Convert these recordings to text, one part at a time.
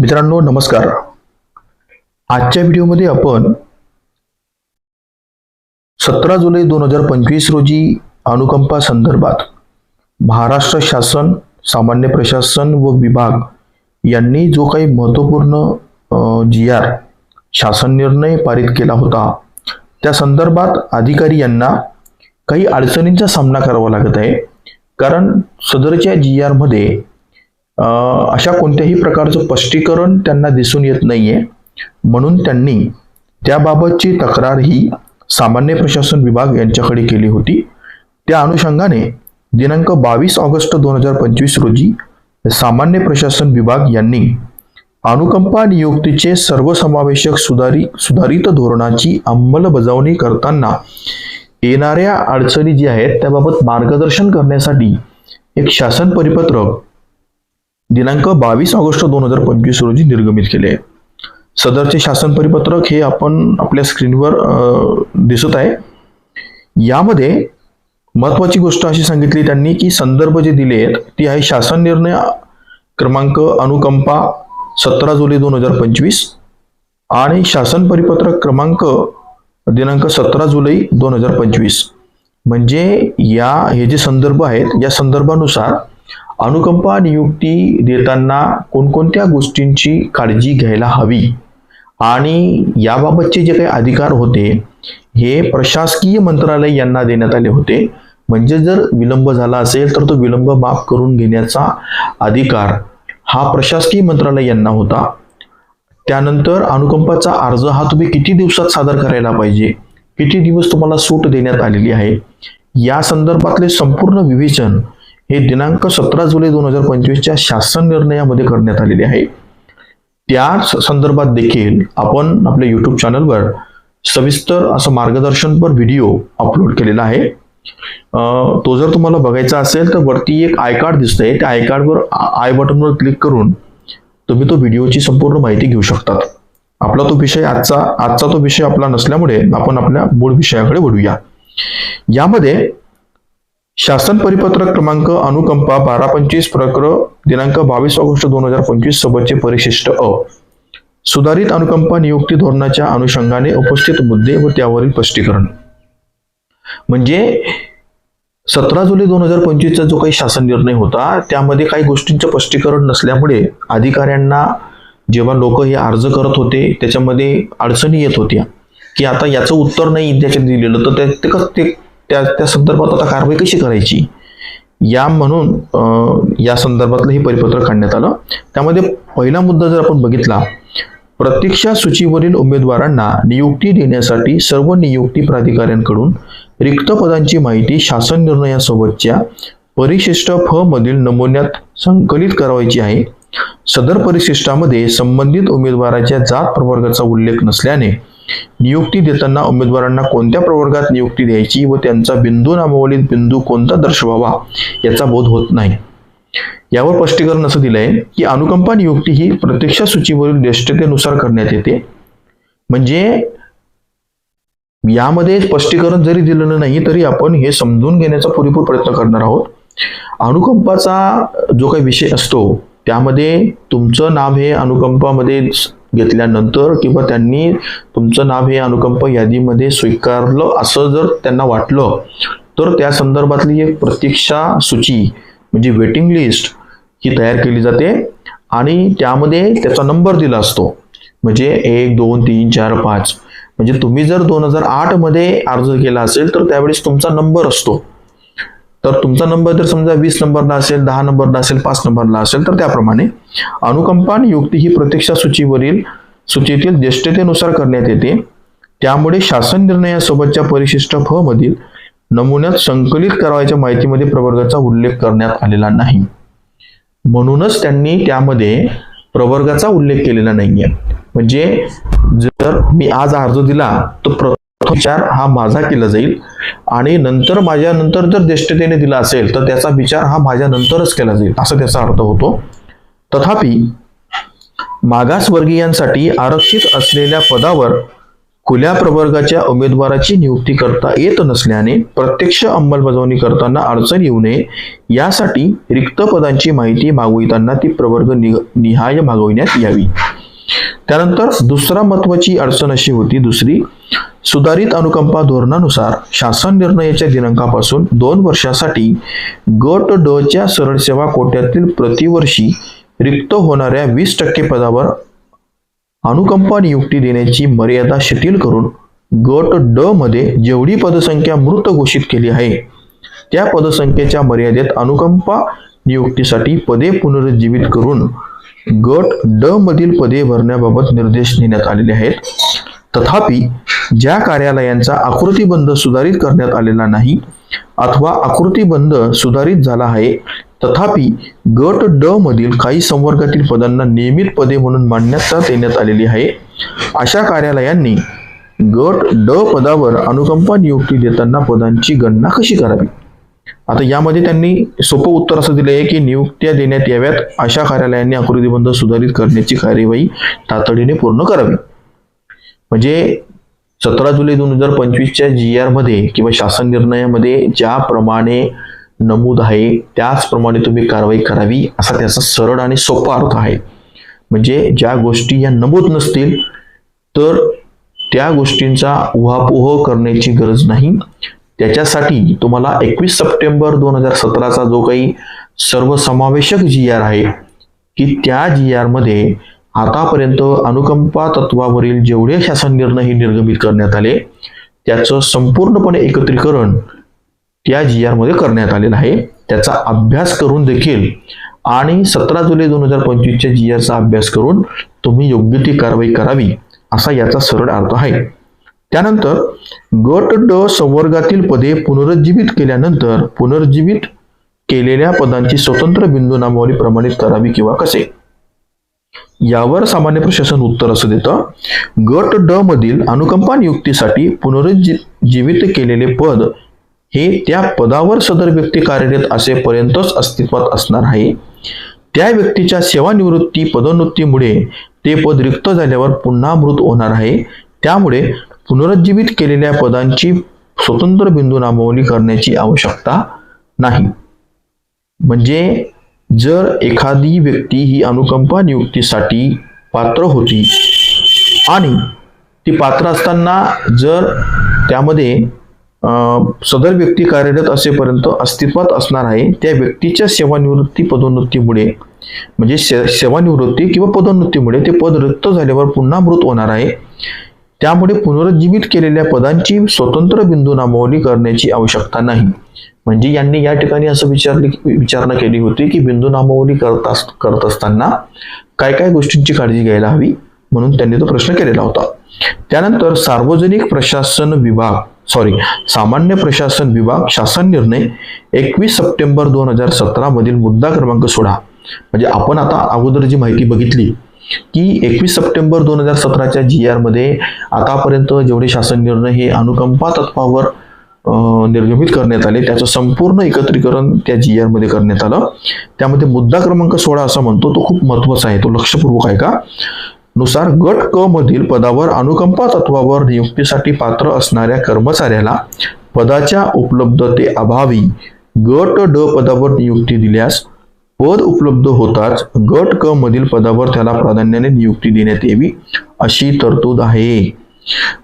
मित्रांनो नमस्कार. आजच्या व्हिडिओमध्ये आपण सतरा जुलै दोन हजार पंचवीस रोजी अनुकंपा संदर्भात महाराष्ट्र शासन सामान्य प्रशासन व विभाग यांनी जो काही महत्त्वपूर्ण जी आर शासन निर्णय पारित केला होता त्या संदर्भात अधिकारी यांना काही अडचणींचा सामना करावा लागत आहे. कारण सदरच्या जी आरमध्ये अशा कोणत्याही प्रकारचं स्पष्टीकरण त्यांना दिसून येत नाहीये. म्हणून त्यांनी त्याबाबतची तक्रार ही सामान्य प्रशासन विभाग यांच्याकडे केली होती. त्या अनुषंगाने दिनांक बावीस ऑगस्ट दोन हजार पंचवीस रोजी सामान्य प्रशासन विभाग यांनी अनुकंपा नियुक्तीचे सर्वसमावेशक सुधारी सुधारित धोरणाची अंमलबजावणी करताना येणाऱ्या अडचणी जी आहेत त्याबाबत मार्गदर्शन करण्यासाठी एक शासन परिपत्रक दिनांक बावीस ऑगस्ट दोन हजार पंचवीस रोजी निर्गमित केले आहे. सदरचे शासन परिपत्रक हे आपण आपल्या स्क्रीनवर दिसत आहे. यामध्ये महत्वाची गोष्ट अशी सांगितली त्यांनी की संदर्भ जे दिले आहेत ती आहे शासन निर्णय क्रमांक अनुकंपा सतरा जुलै दोन हजार पंचवीस आणि शासन परिपत्रक क्रमांक दिनांक सतरा जुलै दोन हजार पंचवीस. म्हणजे या हे जे संदर्भ आहेत या संदर्भानुसार अनुकंपा नियुक्ती देताना कोणकोणत्या गोष्टींची काळजी घ्यायला हवी? आणि याबाबतचे जे काही अधिकार होते हे प्रशासकीय मंत्रालय यांना देण्यात आले होते. म्हणजे जर विलंब झाला असेल तर तो विलंब माफ करून घेण्याचा अधिकार हा प्रशासकीय मंत्रालय यांना होता. त्यानंतर अनुकंपाचा अर्ज हा तुम्ही किती दिवसात सादर करायला पाहिजे? किती दिवस तुम्हाला सूट देण्यात आलेली आहे? या संदर्भातले संपूर्ण विवेचन हे दिनांक सतरा जुलै दोन हजार पंचवीसच्या शासन निर्णयामध्ये करण्यात आलेले आहे. त्याच संदर्भात देखील आपण आपल्या युट्यूब चॅनलवर सविस्तर असं मार्गदर्शनपर व्हिडिओ अपलोड केलेला आहे. तो जर तुम्हाला बघायचा असेल तर वरती एक आय कार्ड दिसतंय. त्या आय कार्डवर आय बटनवर क्लिक करून तुम्ही तो व्हिडिओची संपूर्ण माहिती घेऊ शकतात आपला तो विषय आजचा आजचा तो विषय आपला नसल्यामुळे आपण आपल्या मूळ विषयाकडे वळूया. यामध्ये शासन परिपत्रक क्रमांक अनुकंपा बारा पंचवीस प्रकर दिनांक बावीस ऑगस्ट दोन हजार पंचवीस सोबतचे परिशिष्ट अ. सुधारित अनुकंपा नियुक्ती धोरणाच्या अनुषंगाने उपस्थित मुद्दे व त्यावरील स्पष्टीकरण. म्हणजे सतरा जुलै दोन हजार पंचवीसचा जो काही शासन निर्णय होता त्यामध्ये काही गोष्टींचं स्पष्टीकरण नसल्यामुळे अधिकाऱ्यांना जेव्हा लोक हे अर्ज करत होते त्याच्यामध्ये अडचणी येत होत्या. की आता याचं उत्तर नाही त्याच्यात दिलेलं तर ते- ते कस ते त्या त्या संदर्भात आता कारवाई कशी करायची? या म्हणून या संदर्भातलं हे परिपत्रक काढण्यात आलं. त्यामध्ये पहिला मुद्दा जर आपण बघितला प्रतीक्षा सूचीवरील उमेदवारांना नियुक्ती देण्यासाठी सर्व नियुक्ती प्राधिकाऱ्यांकडून रिक्त पदांची माहिती शासन निर्णयासोबतच्या परिशिष्ट फ मधील नमुन्यात संकलित करावायची आहे. सदर परिशिष्टामध्ये संबंधित उमेदवाराच्या जात प्रवर्गाचा उल्लेख नसल्याने नियुक्ती देताना उमेदवारांना कोणत्या प्रवर्गात नियुक्ती द्यायची व त्यांचा बिंदू नामावलीत बिंदू कोणता दर्शवावा याचा बोध होत नाही. यावर स्पष्टीकरण असं दिलंय की अनुकंपा नियुक्ती ही प्रत्यक्ष सूचीवरील ज्येष्ठतेनुसार करण्यात येते. म्हणजे यामध्ये स्पष्टीकरण जरी दिलेलं नाही तरी आपण हे समजून घेण्याचा पुरेपूर प्रयत्न करणार आहोत. अनुकंपाचा जो काही विषय असतो त्यामध्ये तुमचं नाव हे अनुकंपामध्ये घेतल्यानंतर किंवा त्यांनी तुमचं नाव हे अनुकंप यादीमध्ये स्वीकारलं असं जर त्यांना वाटलं तर त्या संदर्भातली एक प्रतीक्षा सूची म्हणजे वेटिंग लिस्ट ही तयार केली जाते. आणि त्यामध्ये त्याचा नंबर दिला असतो. म्हणजे एक दोन तीन चार पाच. म्हणजे तुम्ही जर दोन हजार आठमध्ये अर्ज केला असेल तर त्यावेळेस तुमचा नंबर असतो. तर तुमचा नंबर जर समजा वीस नंबरला असेल दहा नंबरला असेल पाच नंबरला असेल तर त्याप्रमाणे अनुकंपा नियुक्ती ही प्रतीक्षा सूचीवरील सूचीतील ज्येष्ठतेनुसार करण्यात येते. त्यामुळे शासन निर्णयासोबतच्या परिशिष्ट फ मधील नमुन्यात संकलित करावयाच्या माहितीमध्ये प्रवर्गाचा उल्लेख करण्यात आलेला नाही. म्हणूनच त्यांनी त्यामध्ये प्रवर्गाचा उल्लेख केलेला नाहीये. म्हणजे जर मी आज अर्ज दिला तर विचार हा माझा केला जाईल. आणि नंतर माझ्या नंतर जर ज्येष्ठतेने दिला असेल तर त्याचा विचार हा माझ्या नंतरच केला जाईल असा त्याचा अर्थ होतो. तथापि मागासवर्गीयांसाठी आरक्षित असलेल्या पदावर खुल्या प्रवर्गाच्या उमेदवाराची नियुक्ती करता येत नसल्याने प्रत्यक्ष अंमलबजावणी करताना अडचण येऊ नये यासाठी रिक्त पदांची माहिती मागविताना ती प्रवर्ग नि- निहाय मागविण्यात यावी. त्यानंतर दुसरा महत्वाची अडचण अशी होती दुसरी सुधारित अनुकंपा धोरणानुसार शासन निर्णयाच्या दिनांकापासून दोन वर्षासाठी गट ड च्या सरळ सेवा कोट्यातील प्रतिवर्षी रिक्त होणाऱ्या वीस टक्के पदावर अनुकंपा नियुक्ती देण्याची मर्यादा शिथिल करून गट ड मध्ये जेवढी पदसंख्या मृत घोषित केली आहे त्या पदसंख्येच्या मर्यादेत अनुकंपा नियुक्तीसाठी पदे पुनरुज्जीवित करून गट ड मधील पदे भरण्याबाबत निर्देश देण्यात आलेले आहेत. तथापि ज्या कार्यालयांचा आकृतीबंध सुधारित करण्यात आलेला नाही अथवा आकृतीबंध सुधारित झाला आहे तथापि गट ड मधील काही संवर्गातील पदांना नियमित पदे म्हणून मान्यता देण्यात आलेली आहे. अशा कार्यालयांनी गट ड पदावर अनुकंपा नियुक्ती देताना पदांची गणना कशी करावी? आता यामध्ये त्यांनी सोपं उत्तर असं दिलं आहे की नियुक्त्या देण्यात याव्यात अशा कार्यालयांनी आकृतीबंध सुधारित करण्याची कार्यवाही तातडीने पूर्ण करावी. म्हणजे सतरा जुलै दोन हजार पंचवीसच्या जी आरमध्ये किंवा शासन निर्णयामध्ये ज्याप्रमाणे नमूद आहे त्याचप्रमाणे तुम्ही कारवाई करावी असा त्याचा सरळ आणि सोपा अर्थ आहे. म्हणजे ज्या गोष्टी या नमूद नसतील तर त्या गोष्टींचा उहापोह करण्याची गरज नाही. त्याच्यासाठी तुम्हाला एकवीस सप्टेंबर दोन हजार सतराचा जो काही सर्वसमावेशक जी आर आहे की त्या जी आरमध्ये आतापर्यंत अनुकंपा तत्वावरील जेवढे शासन निर्णय हे निर्गमित करण्यात आले त्याचं संपूर्णपणे एकत्रीकरण त्या जी आरमध्ये करण्यात आलेलं आहे. त्याचा अभ्यास करून देखील आणि सतरा जुलै दोन हजार पंचवीसच्या जी आरचा अभ्यास करून तुम्ही योग्य ती कारवाई करावी असा याचा सरळ अर्थ आहे. त्यानंतर गट ड संवर्गातील पदे पुनरुज्जीवित केल्यानंतर पुनरुज्जीवित केलेल्या पदांची स्वतंत्र बिंदू नामावली प्रमाणित करावी किंवा कसे? यावर सामान्य प्रशासन उत्तर असं देतं गट ड मधील अनुकंपा नियुक्तीसाठी पुनरुज्जीवित केलेले पद हे त्या पदावर सदर व्यक्ती कार्यरत असेपर्यंतच अस्तित्वात असणार आहे. त्या व्यक्तीच्या सेवानिवृत्ती पदोन्नतीमुळे ते पद रिक्त झाल्यावर पुन्हा मृत होणार आहे. त्यामुळे पुनरुज्जीवित केलेल्या पदांची स्वतंत्र बिंदू नामावली करण्याची आवश्यकता नाही. म्हणजे जर एखादी व्यक्ती ही अनुकंपा नियुक्तीसाठी पात्र होती आणि ती पात्र असताना जर त्यामध्ये सदर व्यक्ती कार्यरत असेपर्यंत अस्तित्वात असणार आहे त्या व्यक्तीच्या सेवानिवृत्ती पदोन्नतीमुळे म्हणजे से सेवानिवृत्ती किंवा पदोन्नतीमुळे ते पद रिक्त झाल्यावर पुन्हा मृत होणार आहे. त्यामुळे पुनरुज्जीवित केलेल्या पदांची स्वतंत्र बिंदू नामावली करण्याची आवश्यकता नाही. म्हणजे यांनी या ठिकाणी असं विचारले विचारणा केली होती की बिंदू नामावली करत अस- करत असताना काय काय गोष्टींची काळजी घ्यायला हवी? म्हणून त्यांनी तो प्रश्न केलेला होता. त्यानंतर सार्वजनिक प्रशासन विभाग सॉरी सामान्य प्रशासन विभाग शासन निर्णय एकवीस सप्टेंबर दोन हजार सतरा मधील मुद्दा क्रमांक सोळा. म्हणजे आपण आता अगोदर जी माहिती बघितली की एकवीस सप्टेंबर दोन हजार सतराच्या जी आरमध्ये आतापर्यंत जेवढे शासन निर्णय हे अनुकंपा तत्वावर निर्गमित करण्यात आले त्याचं संपूर्ण एकत्रीकरण त्या जी आरमध्ये करण्यात आलं. त्यामध्ये मुद्दा क्रमांक सोळा असा म्हणतो तो खूप महत्त्वाचा आहे तो लक्षपूर्वक आहे का नुसार गट क मधील पदावर अनुकंपा तत्वावर नियुक्तीसाठी पात्र असणाऱ्या कर्मचाऱ्याला पदाच्या उपलब्धते अभावी गट ड पदावर नियुक्ती दिल्यास पद उपलब्ध होताच गट क मधील पदावर त्याला प्राधान्याने नियुक्ती देण्यात यावी अशी तरतूद आहे.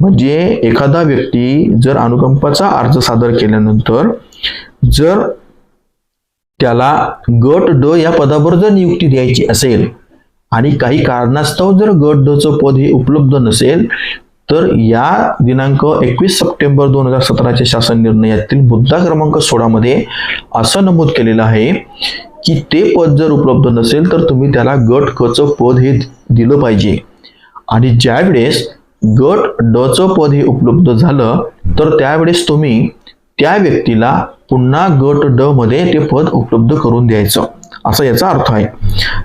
म्हणजे एखादा व्यक्ती जर अनुकंपाचा अर्ज सादर केल्यानंतर जर त्याला गट ड या पदावर जर नियुक्ती द्यायची असेल आणि काही कारणास्तव जर गट ड चं पद हे उपलब्ध नसेल तर या दिनांक एकवीस सप्टेंबर दोन हजार सतराच्या शासन निर्णयातील मुद्दा क्रमांक सोळामध्ये असं नमूद केलेलं आहे. की ते पद जर उपलब्ध नसेल तर तुम्ही त्याला गट कचं पद हे दिलं पाहिजे. आणि ज्यावेळेस गट डचं पद हे उपलब्ध झालं तर त्यावेळेस तुम्ही त्या व्यक्तीला पुन्हा गट ड मध्ये ते पद उपलब्ध करून द्यायचं. असा याचा अर्थ आहे.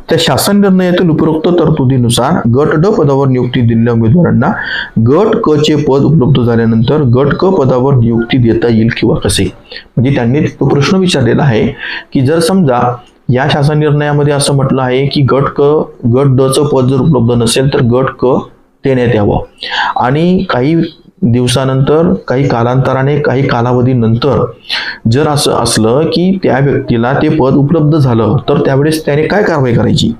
त्या शासन निर्णयातील उपरोक्त तरतुदीनुसार गट ड पदावर नियुक्ती दिलेल्या उमेदवारांना गट क चे पद उपलब्ध झाल्यानंतर गट क पदावर नियुक्ती देता येईल किंवा कसे? म्हणजे त्यांनी तो प्रश्न विचारलेला आहे की जर समजा या शासन निर्णयामध्ये असं म्हटलं आहे की गट क गट ड चं पद जर उपलब्ध नसेल तर गट क देण्यात यावं. आणि काही दिवसानंतर काही कालांतराने काही कालावधीनंतर जर असं असलं की त्या व्यक्तीला ते पद उपलब्ध झालं तर त्यावेळेस त्याने काय कारवाई करायची?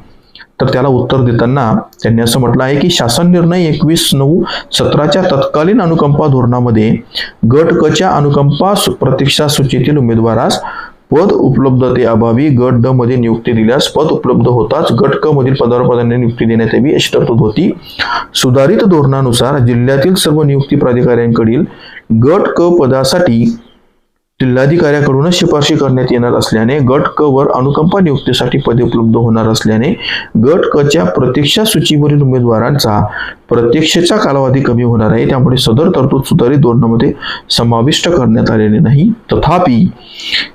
तर त्याला उत्तर देताना त्यांनी असं म्हटलं आहे की शासन निर्णय एकवीस नऊ सतराच्या तत्कालीन अनुकंपा धोरणामध्ये गट कच्या अनुकंपा प्रतीक्षा सूचीतील उमेदवारास पद उपलब्धतेअभावी गट ड मध्ये नियुक्ती दिल्यास पद उपलब्ध होताच गट क मधील पदावर पदांनी नियुक्ती देण्यात यावी अशी तरतूद होती. सुधारित धोरणानुसार जिल्ह्यातील सर्व नियुक्ती प्राधिकाऱ्यांकडील गट क पदासाठी जिल्हाधिकाऱ्याकडूनच शिफारशी करण्यात येणार असल्याने गट क वर अनुकंपा नियुक्तीसाठी पदे उपलब्ध होणार असल्याने गट क च्या प्रतीक्षा सूचीवरील उमेदवारांचा प्रत्यक्षेचा कालावधी कमी होणार आहे त्यामुळे सदर तरतूद सुधारित धोरणामध्ये समाविष्ट करण्यात आलेले नाही. तथापि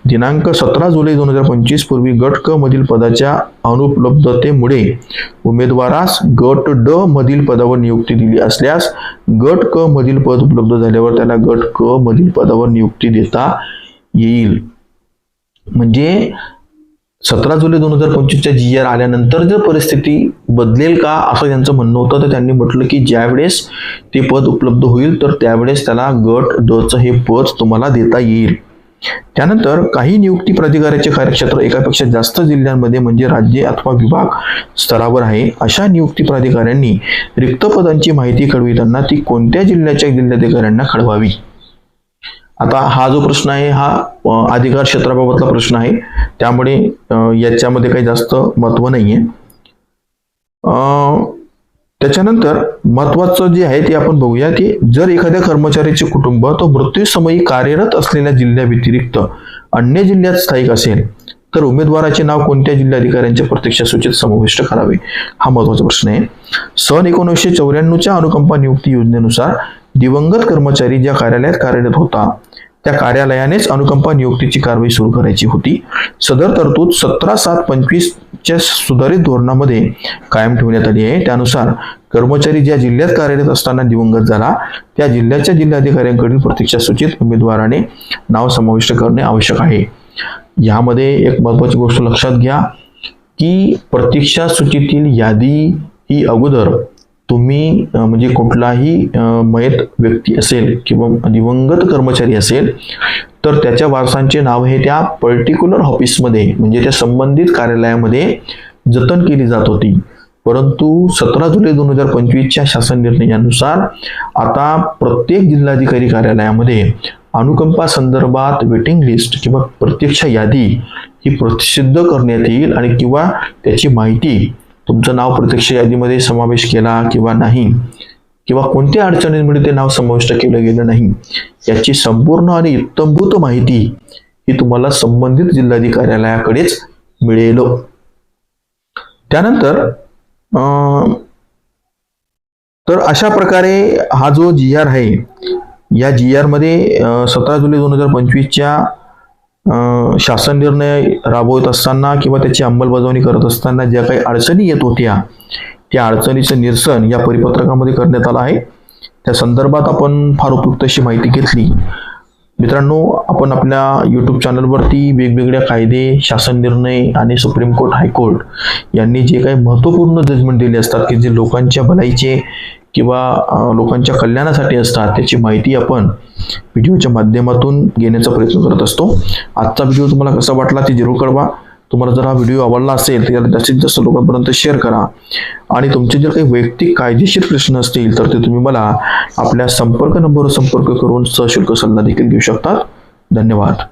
दिनांक सतरा जुलै दोन हजार पंचवीस पूर्वी गट क मधील पदाच्या अनुपलब्धतेमुळे उमेदवारास गट ड मधील पदावर नियुक्ती दिली असल्यास गट क मधील पद उपलब्ध झाल्यावर त्याला गट क मधील पदावर नियुक्ती देता येईल. म्हणजे सतरा जुलै दोन हजार पंचवीसच्या जी आर आल्यानंतर जर परिस्थिती बदलेल का असं त्यांचं म्हणणं होतं तर त्यांनी म्हटलं की ज्यावेळेस ते पद उपलब्ध होईल तर त्यावेळेस त्याला गट डचं हे पद तुम्हाला देता येईल. त्यानंतर काही नियुक्ती प्राधिकाऱ्याचे कार्यक्षेत्र एकापेक्षा जास्त जिल्ह्यांमध्ये म्हणजे राज्य अथवा विभाग स्तरावर आहे. अशा नियुक्ती प्राधिकाऱ्यांनी रिक्त पदांची माहिती कळविताना ती कोणत्या जिल्ह्याच्या जिल्हाधिकाऱ्यांना कळवावी? आता हा जो प्रश्न आहे हा अधिकार क्षेत्राबाबतला प्रश्न आहे. त्यामुळे याच्यामध्ये काही जास्त महत्त्व नाहीये. त्याच्यानंतर महत्वाचं जे आहे ते आपण बघूया की जर एखाद्या कर्मचाऱ्याचे कुटुंब तो मृत्यूसमयी कार्यरत असलेल्या जिल्ह्याव्यतिरिक्त अन्य जिल्ह्यात स्थायिक असेल तर उमेदवाराचे नाव कोणत्या जिल्हाधिकाऱ्यांच्या प्रत्यक्ष सूचित समाविष्ट करावे? हा महत्त्वाचा प्रश्न आहे. सन एकोणीसशे चौऱ्याण्णवच्या अनुकंपा नियुक्ती योजनेनुसार दिवंगत कर्मचारी ज्या कार्यालयात कार्यरत होता त्या कार्यालयानेच अनुकंपा नियुक्तीची कारवाई सुरू करायची होती. सदर तरतूद सतरा सात पंचवीसच्या सुधारित धोरणामध्ये कायम ठेवण्यात आली आहे. त्यानुसार कर्मचारी ज्या जिल्ह्यात कार्यरत असताना दिवंगत झाला त्या जिल्ह्याच्या जिल्हाधिकाऱ्यांकडील प्रतीक्षा सूचीत उमेदवाराने नाव समाविष्ट करणे आवश्यक आहे. यामध्ये एक महत्वाची गोष्ट लक्षात घ्या की प्रतीक्षा सूचीतील यादी ही अगोदर तुम्ही म्हणजे कुठलाही मयत व्यक्ती असेल किंवा दिवंगत कर्मचारी असेल तर त्याच्या वारसांचे नाव हे त्या पर्टिक्युलर ऑफिसमध्ये म्हणजे त्या संबंधित कार्यालयामध्ये जतन केली जात होती. परंतु सतरा जुलै दोन हजार पंचवीसच्या शासन निर्णयानुसार आता प्रत्येक जिल्हाधिकारी कार्यालयामध्ये अनुकंपा संदर्भात वेटिंग लिस्ट किंवा प्रत्यक्ष यादी ही प्रसिद्ध करण्यात येईल आणि किंवा त्याची माहिती तुमचं नाव प्रत्यक्ष यादीमध्ये समावेश केला किंवा नाही? किंवा कोणत्या अडचणींमुळे ते नाव समाविष्ट केलं गेलं नाही? याची संपूर्ण आणि इत्तमभूत माहिती ही तुम्हाला संबंधित जिल्हाधिकार्यालयाकडेच मिळेल. त्यानंतर अं, तर अशा प्रकारे हा जो जी आर आहे या जी आरमध्ये सतरा जुलै दोन हजार पंचवीसच्या शासन निर्णय राबवत असताना किंवा त्याची अंमलबजावणी करत असताना ज्या काही अडचणी येत होत्या त्या अडचणीचं निरसन या परिपत्रकामध्ये करण्यात आलं आहे. त्या संदर्भात आपण फार उपयुक्त अशी माहिती घेतली. मित्रांनो आपण आपल्या यूट्यूब चॅनलवरती वेगवेगळ्या कायदे शासन निर्णय आणि सुप्रीम कोर्ट हायकोर्ट यांनी जे काही महत्त्वपूर्ण जजमेंट दिले असतात की जे लोकांच्या भलाईचे किंवा लोकांच्या कल्याणासाठी असतात त्याची माहिती आपण व्हिडिओच्या माध्यमातून घेण्याचा प्रयत्न करत असतो. आजचा व्हिडिओ तुम्हाला कसा वाटला ते जरूर कळवा. तुम्हाला जर हा व्हिडिओ आवडला असेल तर जास्तीत जास्त लोकांपर्यंत शेअर करा. आणि तुमचे जर काही वैयक्तिक कायदेशीर प्रश्न असतील तर ते तुम्ही मला आपल्या संपर्क नंबरवर संपर्क करून सशुल्क सल्ला देखील घेऊ शकता. धन्यवाद.